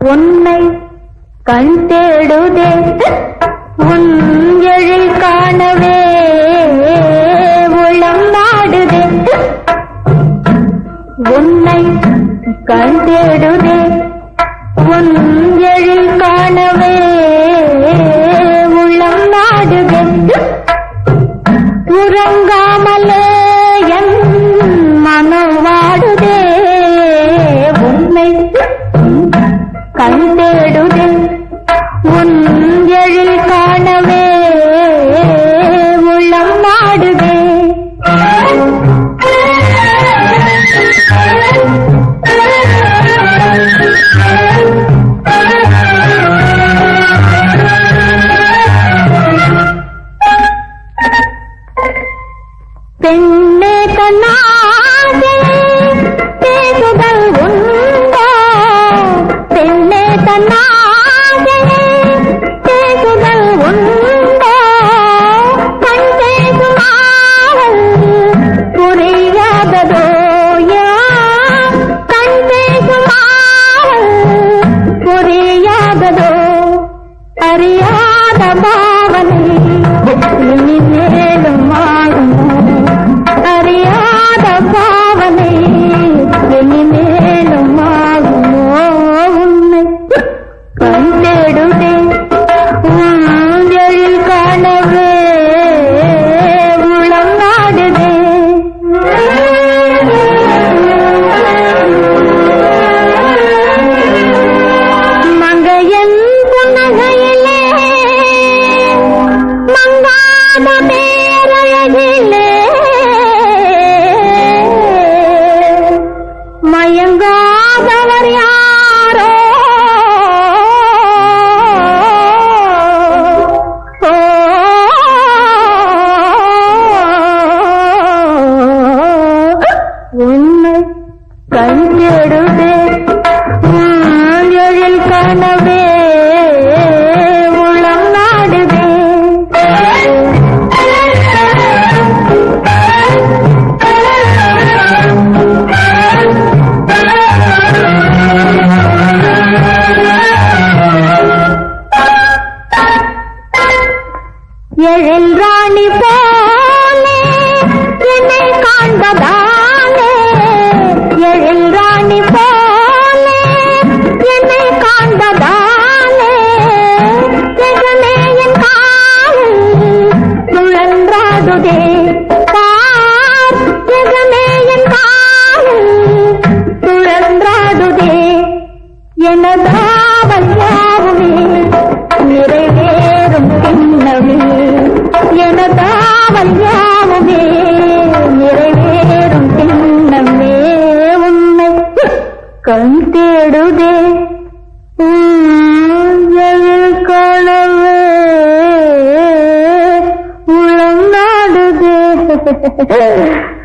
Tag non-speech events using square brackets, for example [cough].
உன்னை கண் தேடுதே உன் எழில் காணவே உள்ளம் நாடுதே. உன்னை கண் தேடுதே உன் எழில் காணவே உள்ளம் நாடுதே. உறங்காமலே என் மனம் வாடுதே உன்னை கண் தேடுதே உன் எழில் காணவே உள்ளம் நாடுதே. பெண்ணே தன்னா बाबा மங்காத மயங்காதவர் யார்? எழில் ராணி போலே என்னை காண்பதா? கண்தேடுதே கனவு. உளம் நாடுதே. [laughs]